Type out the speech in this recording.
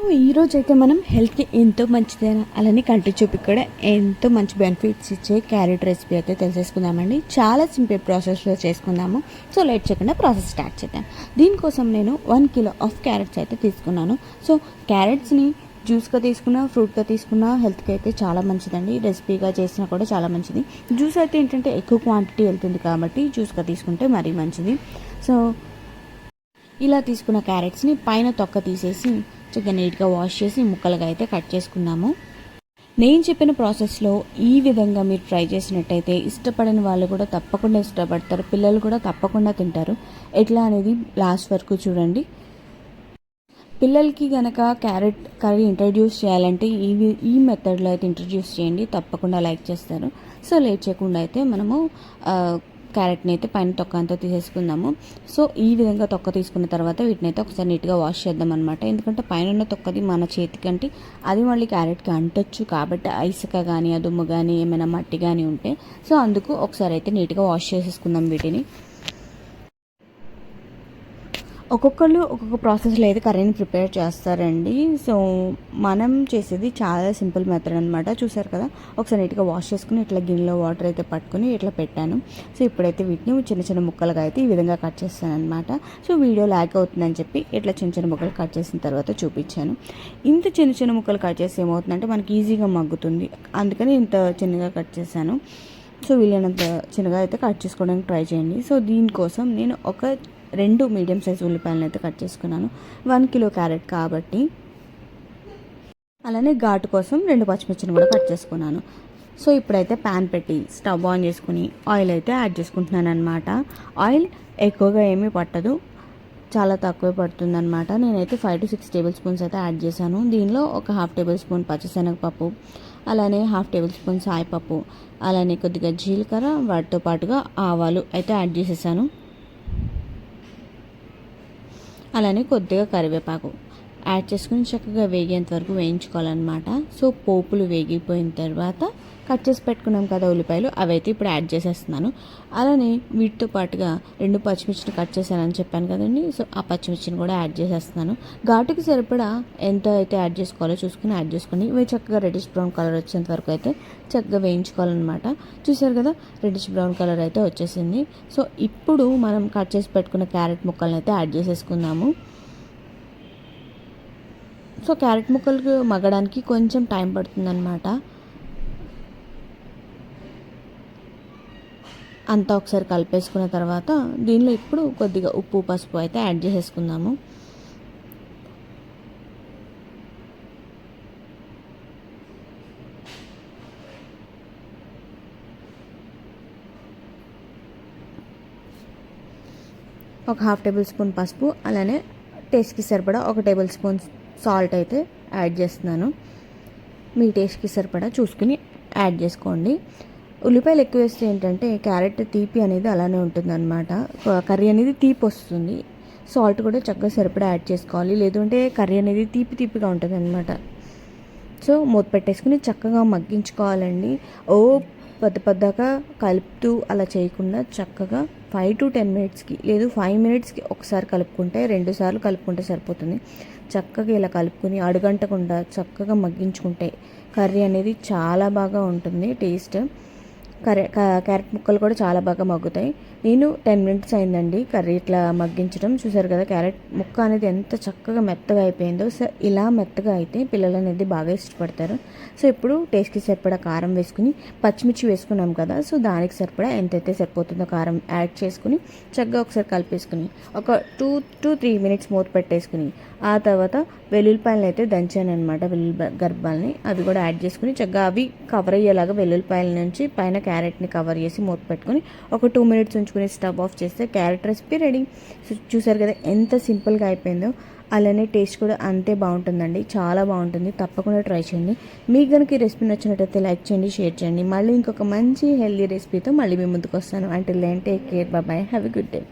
So ఈరోజు అయితే మనం హెల్త్కి ఎంతో మంచిదైన అలానే కంటి చూపుకి కూడా ఎంతో మంచి బెనిఫిట్స్ ఇచ్చే క్యారెట్ రెసిపీ అయితే తెలిసేసుకుందామండి. చాలా సింపుల్ ప్రాసెస్లో చేసుకుందాము. సో లేట్ చేయకుండా ప్రాసెస్ స్టార్ట్ చేద్దాం. దీనికోసం నేను వన్ కిలో ఆఫ్ క్యారెట్స్ అయితే తీసుకున్నాను. సో క్యారెట్స్ని జ్యూస్గా తీసుకున్నా ఫ్రూట్గా తీసుకున్నా హెల్త్కి అయితే చాలా మంచిదండి. రెసిపీగా చేసినా కూడా చాలా మంచిది. జ్యూస్ అయితే ఏంటంటే ఎక్కువ క్వాంటిటీ వెళ్తుంది కాబట్టి జ్యూస్గా తీసుకుంటే మరీ మంచిది. సో ఇలా తీసుకున్న క్యారెట్స్ని పైన తొక్క తీసేసి చక్కగా నీట్గా వాష్ చేసి ముక్కలుగా అయితే కట్ చేసుకున్నాము. నేను చెప్పిన ప్రాసెస్లో ఈ విధంగా మీరు ట్రై చేసినట్టయితే ఇష్టపడని వాళ్ళు కూడా తప్పకుండా ఇష్టపడతారు. పిల్లలు కూడా తప్పకుండా తింటారు. ఎట్లా అనేది లాస్ట్ వరకు చూడండి. పిల్లలకి గనక క్యారెట్ కర్రీ ఇంట్రడ్యూస్ చేయాలంటే ఈ ఈ మెథడ్లో అయితే ఇంట్రడ్యూస్ చేయండి. తప్పకుండా లైక్ చేస్తారు. సో లేట్ చేయకుండా అయితే మనము క్యారెట్ని అయితే పైన తొక్క అంతా తీసేసుకుందాము. సో ఈ విధంగా తొక్క తీసుకున్న తర్వాత వీటిని అయితే ఒకసారి నీట్గా వాష్ చేద్దాం అనమాట ఎందుకంటే పైన ఉన్న తొక్కది మన చేతికంటే అది మళ్ళీ క్యారెట్కి అంటొచ్చు. కాబట్టి ఐసక కానీ ఆ దుమ్ము కానీ ఏమైనా మట్టి కానీ ఉంటే. సో అందుకు ఒకసారి అయితే నీట్గా వాష్ చేసేసుకుందాం వీటిని. ఒక్కొక్కరు ఒక్కొక్క ప్రాసెస్లో అయితే కర్రీని ప్రిపేర్ చేస్తారండి. సో మనం చేసేది చాలా సింపుల్ మెథడ్ అనమాట చూసారు కదా? ఒకసారి నీట్గా వాష్ చేసుకుని ఇట్లా గిన్నెలో వాటర్ అయితే పట్టుకుని ఇట్లా పెట్టాను. సో ఇప్పుడైతే వీటిని చిన్న చిన్న ముక్కలుగా అయితే ఈ విధంగా కట్ చేస్తాను అనమాట సో వీడియో ల్యాక్ అవుతుందని చెప్పి ఇట్లా చిన్న చిన్న ముక్కలు కట్ చేసిన తర్వాత చూపించాను. ఇంత చిన్న చిన్న ముక్కలు కట్ చేసి ఏమవుతుందంటే మనకి ఈజీగా మగ్గుతుంది. అందుకని ఇంత చిన్నగా కట్ చేశాను. సో వీలైనంత చిన్నగా అయితే కట్ చేసుకోవడానికి ట్రై చేయండి. సో దీనికోసం నేను ఒక రెండు మీడియం సైజ్ ఉల్లిపాయలను అయితే కట్ చేసుకున్నాను. వన్ కిలో క్యారెట్ కాబట్టి. అలానే ఘాటు కోసం రెండు పచ్చిమిర్చిని కూడా కట్ చేసుకున్నాను. సో ఇప్పుడైతే ప్యాన్ పెట్టి స్టవ్ ఆన్ చేసుకుని ఆయిల్ అయితే యాడ్ చేసుకుంటున్నాను అనమాట ఆయిల్ ఎక్కువగా ఏమీ పట్టదు. చాలా తక్కువే పడుతుందన్నమాట. నేనైతే five to six table spoons అయితే యాడ్ చేశాను. దీనిలో ఒక హాఫ్ టేబుల్ స్పూన్ పచ్చిశనగపప్పు అలానే హాఫ్ టేబుల్ స్పూన్ సాయిపప్పు అలానే కొద్దిగా జీలకర్ర వాటితో పాటుగా ఆవాలు అయితే యాడ్ చేసేసాను. అలానే కొద్దిగా కరివేపాకు. యాడ్ చేసుకుని చక్కగా వేగేంత వరకు వేయించుకోవాలన్నమాట. సో పోపులు వేగిపోయిన తర్వాత కట్ చేసి పెట్టుకున్నాం కదా ఉల్లిపాయలు అవైతే ఇప్పుడు యాడ్ చేసేస్తున్నాను. అలానే వీటితో పాటుగా రెండు పచ్చిమిర్చిని కట్ చేశానని చెప్పాను కదండి. సో ఆ పచ్చిమిర్చిని కూడా యాడ్ చేసేస్తున్నాను. ఘాటుకి సరిపడా ఎంత అయితే యాడ్ చేసుకోవాలో చూసుకుని యాడ్ చేసుకోండి. ఇవి చక్కగా రెడ్డిష్ బ్రౌన్ కలర్ వచ్చేంత వరకు అయితే చక్కగా వేయించుకోవాలన్నమాట. చూసారు కదా రెడ్డిష్ బ్రౌన్ కలర్ అయితే వచ్చేసింది. సో ఇప్పుడు మనం కట్ చేసి పెట్టుకున్న క్యారెట్ ముక్కలను అయితే యాడ్ చేసేసుకుందాము. సో క్యారెట్ ముక్కలు మగ్గడానికి కొంచెం టైం పడుతుందన్నమాట. అంతా ఒకసారి కలిపేసుకున్న తర్వాత దీనిలో ఇప్పుడు కొద్దిగా ఉప్పు పసుపు అయితే యాడ్ చేసేసుకుందాము. ఒక హాఫ్ టేబుల్ స్పూన్ పసుపు అలానే టేస్ట్కి సరిపడా ఒక టేబుల్ స్పూన్ సాల్ట్ అయితే యాడ్ చేస్తున్నాను. మీ టేస్ట్కి సరిపడా చూసుకుని యాడ్ చేసుకోండి. ఉల్లిపాయలు ఎక్కువ వేస్తే ఏంటంటే క్యారెట్ తీపి అనేది అలానే ఉంటుందన్నమాట. కర్రీ అనేది తీపి వస్తుంది. సాల్ట్ కూడా చక్కగా సరిపడా యాడ్ చేసుకోవాలి. లేదంటే కర్రీ అనేది తీపి తీపిగా ఉంటుంది అనమాట సో మూత పెట్టేసుకుని చక్కగా మగ్గించుకోవాలండి. ఓ పెద్ద పెద్దగా కలుపుతూ అలా చేయకుండా చక్కగా ఫైవ్ టు టెన్ మినిట్స్కి లేదు ఫైవ్ మినిట్స్కి ఒకసారి కలుపుకుంటే రెండు సార్లు కలుపుకుంటే సరిపోతుంది. చక్కగా ఇలా కలుపుకుని అడుగంటకుండా చక్కగా మగ్గించుకుంటే కర్రీ అనేది చాలా బాగా ఉంటుంది టేస్ట్. కర్రీ క్యారెట్ ముక్కలు కూడా చాలా బాగా మగ్గుతాయి. నేను టెన్ మినిట్స్ అయిందండి కర్రీ ఇట్లా మగ్గించడం. చూసారు కదా క్యారెట్ ముక్క అనేది ఎంత చక్కగా మెత్తగా అయిపోయిందో. సో ఇలా మెత్తగా అయితే పిల్లలు అనేది బాగా ఇష్టపడతారు. సో ఇప్పుడు టేస్ట్కి సరిపడా కారం వేసుకుని పచ్చిమిర్చి వేసుకున్నాం కదా సో దానికి సరిపడా ఎంతైతే సరిపోతుందో కారం యాడ్ చేసుకుని చక్కగా ఒకసారి కలిపేసుకుని ఒక టూ టు త్రీ మినిట్స్ మూత పెట్టేసుకుని ఆ తర్వాత వెల్లుల్లిపాయలను అయితే దంచాను అనమాట వెల్లుల్లి గర్భాలని. అవి కూడా యాడ్ చేసుకుని చక్కగా అవి కవర్ అయ్యేలాగా వెల్లుల్లిపాయల నుంచి పైన క్యారెట్ని కవర్ చేసి మూత పెట్టుకుని ఒక టూ మినిట్స్ ఉంచుకుని స్టవ్ ఆఫ్ చేస్తే క్యారెట్ రెసిపీ రెడీ. చూసారు కదా ఎంత సింపుల్గా అయిపోయిందో? అలానే టేస్ట్ కూడా అంతే బాగుంటుందండి. చాలా బాగుంటుంది. తప్పకుండా ట్రై చేయండి. మీకు కనుక ఈ రెసిపీ నచ్చినట్టయితే లైక్ చేయండి షేర్ చేయండి. మళ్ళీ ఇంకొక మంచి హెల్దీ రెసిపీతో మళ్ళీ మీ ముందుకు వస్తాను. అంటే లేంటే కేర్. బాబాయ్ హ్యావ్ ఎ గుడ్ డే.